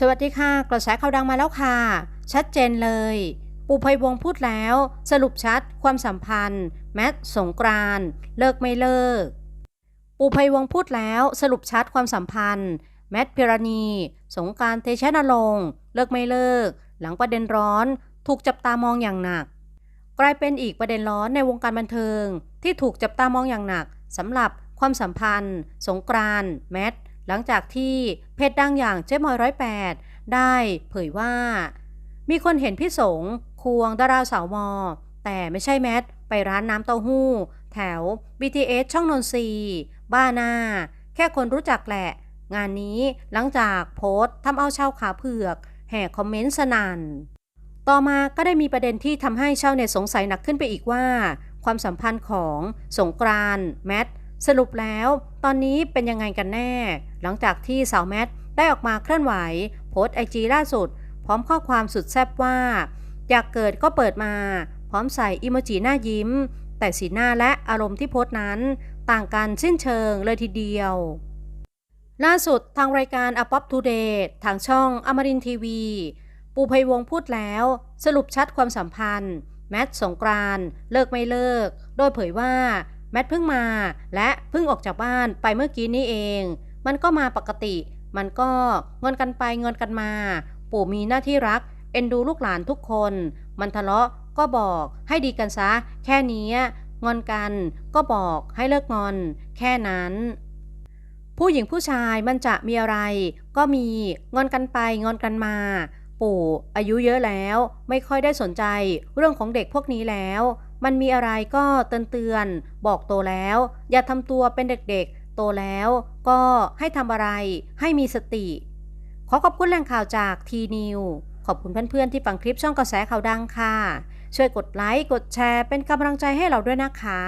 สวัสดีค่ะ กระแสข่าวดังมาแล้วค่ะ ชัดเจนเลย ปูไพวงพูดแล้ว สรุปชัด ความสัมพันธ์ แมทสงกรานเลิกไม่เลิก ปูไพวงพูดแล้ว สรุปชัดความสัมพันธ์ แมทพิรณี สงกรารเตชะนรงเลิกไม่เลิก หลังประเด็นร้อน ถูกจับตามองอย่างหนัก กลายเป็นอีกประเด็นร้อนในวงการบันเทิง ที่ถูกจับตามองอย่างหนักสำหรับความสัมพันธ์ สงกรานแมท หลังจากที่เพจดังอย่างเจ๊มอยร้อยแปดได้เผยว่า มีคนเห็นพี่สงควงดาราสาวมอ แต่ไม่ใช่แมทไปร้านน้ำเต้าหู้ แถว BTS ช่องนนทรีบ้าหน้า แค่คนรู้จักแหละ งานนี้หลังจากโพสต์ทำเอาชาวขาเผือก แห่คอมเมนต์สนัน่นต่อมาก็ได้มีประเด็นที่ทำให้ชาวเน็ตสงสัยหนักขึ้นไปอีกว่า ความสัมพันธ์ของสงกรานแมท สรุปแล้วตอนนี้เป็นยังไงกันแน่ หลังจากที่สาวแมทได้ออกมาเคลื่อนไหว โพสไอจีล่าสุด พร้อมข้อความสุดแซ่บว่า อยากเกิดก็เปิดมา พร้อมใส่อิโมจิหน้ายิ้ม แต่สีหน้าและอารมณ์ที่โพสต์นั้นต่างกันสิ้นเชิงเลยทีเดียว ล่าสุดทางรายการ a p o p Today ทางช่องอมรินทีวี ปูไพวงพูดแล้ว สรุปชัดความสัมพันธ์ แมทสงกรานเลิกไม่เลิก โดยเผยว่า แมทเพิ่งมาและเพิ่งออกจากบ้านไปเมื่อกี้นี้เอง มันก็มาปกติ มันก็งอนกันไปงอนกันมา ปู่มีหน้าที่รัก เอ็นดูลูกหลานทุกคน มันทะเลาะก็บอกให้ดีกันซะ แค่นี้งอนกันก็บอกให้เลิกงอน แค่นั้น ผู้หญิงผู้ชายมันจะมีอะไร ก็มีงอนกันไปงอนกันมา ปู่อายุเยอะแล้ว ไม่ค่อยได้สนใจ เรื่องของเด็กพวกนี้แล้ว มันมีอะไรก็เตือนเตือนๆบอกโตแล้ว อย่าทำตัวเป็นเด็กๆ โตแล้วก็ให้ทำอะไรให้มีสติ ขอขอบคุณแหล่งข่าวจากทีนิวขอบคุณเพื่อนๆที่ฟังคลิปช่องกระแสข่าวดังค่ะ ช่วยกดไลค์ กดแชร์เป็นกำลังใจให้เราด้วยนะคะ